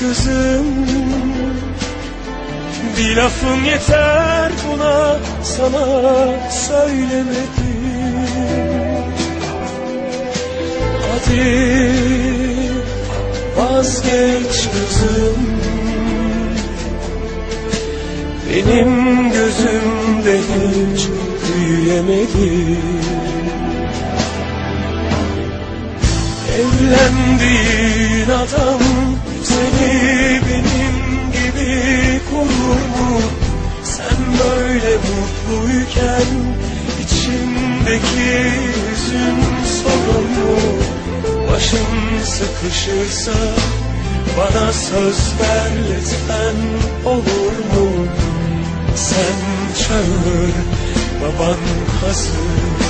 kızım. Bir lafın yeter buna sana söylemedim. Hadi vazgeç kızım. Benim gözümde hiç büyüyemedin. Evlendiğin adam seni benim gibi korur mu? Sen böyle mutluyken içimdeki hüzün sorun mu? Başın sıkışırsa bana söz ver lütfen olur mu? Sen çağır baban hazır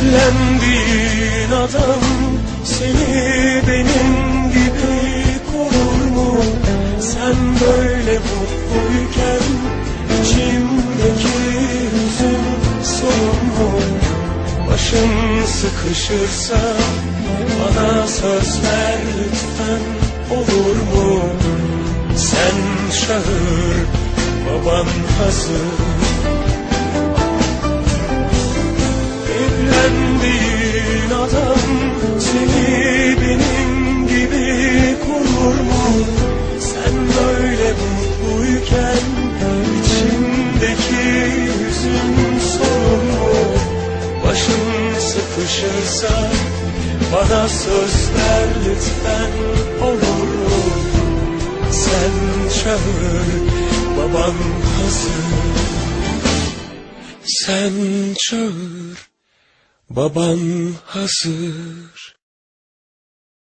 Evlendiğin adam seni benim gibi korur mu? Sen böyle mutluyken içimdeki hüzün sorun mu? Başın sıkışırsa bana söz ver lütfen olur mu? Sen çağır baban hazır sıkışırsa bana söz ver lütfen olur? Sen çağır baban hazır Sen çağır Baban hazır